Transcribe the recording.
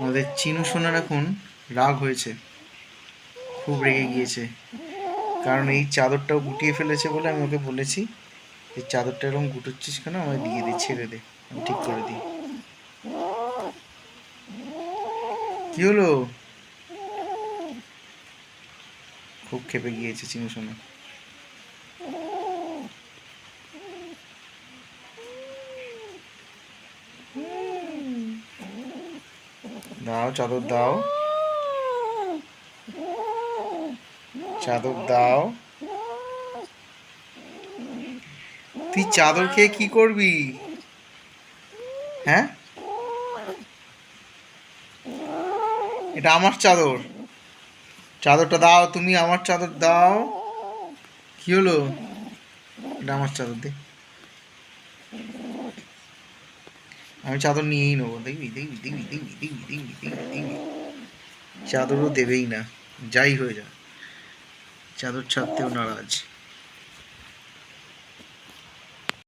আমাদের চিনু সোনার এখন রাগ হয়েছে। খুব রেগে গিয়েছে। কারণ এই চাদরটাও গুটিয়ে ফেলেছে বলে আমি ওকে বলেছি, এই চাদরটা এরকম গুটোচ্ছিস কেন? আমায় দিয়ে দে, ছেড়ে দে, আমি ঠিক করে দিই। কি হলো? খুব খেপে গিয়েছে চিনু সোনা। দাও চাদর দাও। চাদর দাও। তুই চাদর খেয়ে কি করবি? হ্যাঁ? এটা আমার চাদর। চাদরটা দাও, তুমি আমার চাদর দাও। কি হলো? এটা আমার চাদর দে। আমি চাদর নিয়েই নেব। দেখবি দেখবি দেখবি দেখবি দেখবি দেখবি দেখবি দেখবি চাদরও দেবেই না, যাই হয়ে যা চাদর ছাড়তেও নারাজ।